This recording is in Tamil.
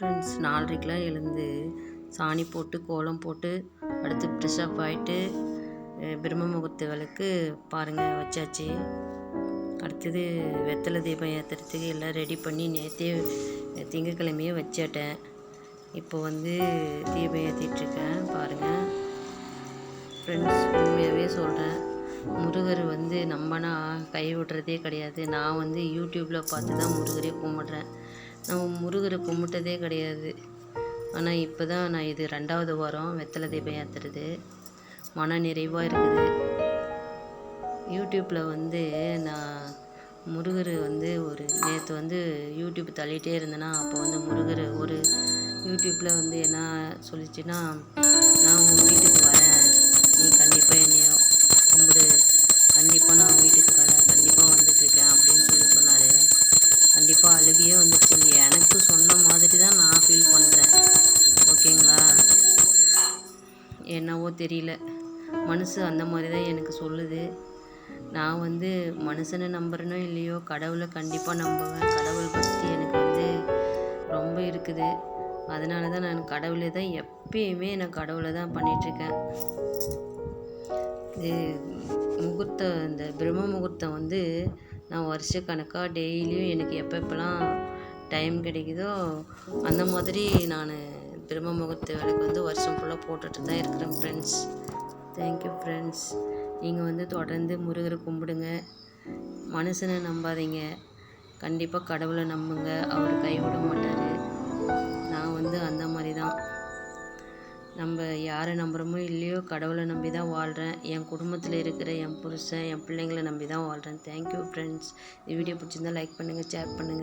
ஃப்ரெண்ட்ஸ் நாலரைக்கெலாம் எழுந்து சாணி போட்டு கோலம் போட்டு அடுத்து ஃப்ரெஷ்ஷப் ஆகிட்டு பிரம்ம முகூர்த்த விளக்கு பாருங்கள் வச்சாச்சு. அடுத்தது வெத்தலை தீபம் ஏற்றுறதுக்கு எல்லாம் ரெடி பண்ணி நேற்றே திங்கக்கிழமையே வச்சிட்டேன். இப்போ வந்து தீபம் ஏற்றிட்டுருக்கேன் பாருங்கள் ஃப்ரெண்ட்ஸ் உண்மையாகவே சொல்கிறேன் முருகர் வந்து நம்மனா கைவிடுறதே கிடையாது. நான் வந்து யூடியூப்பில் பார்த்து தான் முருகரே கும்பிட்றேன். நான் முருகரை கும்பிட்டதே கிடையாது. ஆனால் இப்போ தான் நான் இது ரெண்டாவது வாரம் வெத்தலை தீபம் ஏற்றுறது மன நிறைவாக இருக்குது. யூடியூப்பில் வந்து நான் முருகர் வந்து ஒரு நேற்று வந்து யூடியூப் தள்ளிகிட்டே இருந்தேன்னா அப்போ வந்து முருகர் ஒரு யூடியூப்பில் வந்து என்ன சொல்லிச்சுன்னா நான் உங்கள் வீட்டுக்கு என்னவோ தெரியல. மனசு அந்த மாதிரி தான் எனக்கு சொல்லுது. நான் வந்து மனுஷனை நம்புறேனோ இல்லையோ கடவுளை கண்டிப்பாக நம்புவேன். கடவுள் பக்தி எனக்கு வந்து ரொம்ப இருக்குது. அதனால தான் நான் கடவுளை தான் எப்பயுமே நான் கடவுளை தான் பண்ணிகிட்ருக்கேன் இது முகூர்த்தம் இந்த பிரம்ம முகூர்த்தம் வந்து நான் வருஷக்கணக்காக டெய்லியும் எனக்கு எப்போ டைம் கிடைக்குதோ அந்த மாதிரி நான் திரும்ப முகூர்த்த வேலைக்கு வந்து வருஷம் ஃபுல்லாக போட்டுட்டு தான் இருக்கிறேன் ஃப்ரெண்ட்ஸ் தேங்க்யூ ஃப்ரெண்ட்ஸ் நீங்கள் வந்து தொடர்ந்து முருகரை கும்பிடுங்க. மனுஷனை நம்பாதீங்க. கண்டிப்பாக கடவுளை நம்புங்க. அவர் கைவிட மாட்டார். நான் வந்து அந்த மாதிரி தான் நம்ம யாரை நம்புகிறோமோ இல்லையோ கடவுளை நம்பி தான் வாழ்கிறேன் என் குடும்பத்தில் இருக்கிற என் புருஷன் என் பிள்ளைங்களை நம்பி தான் வாழ்கிறேன் தேங்க்யூ ஃப்ரெண்ட்ஸ் இந்த வீடியோ பிடிச்சிருந்தா லைக் பண்ணுங்கள் ஷேர் பண்ணுங்கள்